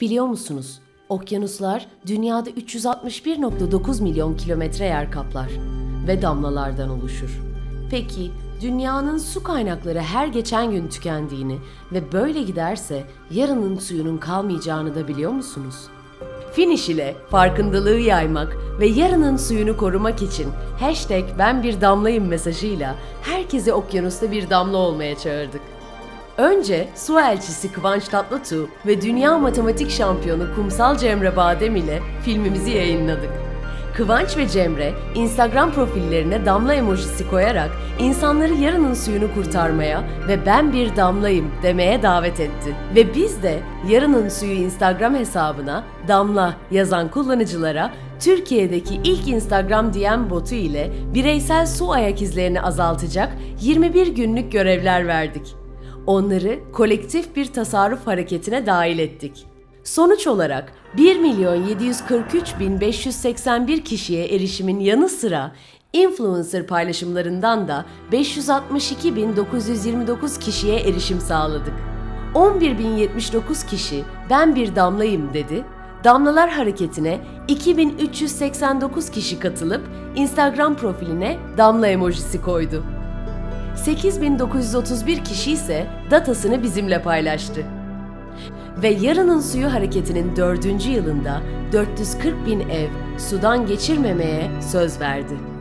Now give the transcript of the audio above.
Biliyor musunuz? Okyanuslar dünyada 361.9 milyon kilometre yer kaplar ve damlalardan oluşur. Peki dünyanın su kaynakları her geçen gün tükendiğini ve böyle giderse yarının suyunun kalmayacağını da biliyor musunuz? Finish ile farkındalığı yaymak ve yarının suyunu korumak için hashtag ben bir damlayım mesajıyla herkese okyanusta bir damla olmaya çağırdık. Önce su elçisi Kıvanç Tatlıtuğ ve dünya matematik şampiyonu Kumsal Cemre Badem ile filmimizi yayınladık. Kıvanç ve Cemre Instagram profillerine damla emojisi koyarak insanları yarının suyunu kurtarmaya ve ben bir damlayım demeye davet etti. Ve biz de yarının suyu Instagram hesabına damla yazan kullanıcılara Türkiye'deki ilk Instagram DM botu ile bireysel su ayak izlerini azaltacak 21 günlük görevler verdik. Onları kolektif bir tasarruf hareketine dahil ettik. Sonuç olarak 1 milyon 743 bin 581 kişiye erişimin yanı sıra influencer paylaşımlarından da 562 bin 929 kişiye erişim sağladık. 11.079 kişi ben bir damlayım dedi. Damlalar hareketine 2389 kişi katılıp Instagram profiline damla emojisi koydu. 8931 kişi ise datasını bizimle paylaştı. Ve Yarının Suyu Hareketi'nin dördüncü yılında 440 bin ev sudan geçirmemeye söz verdi.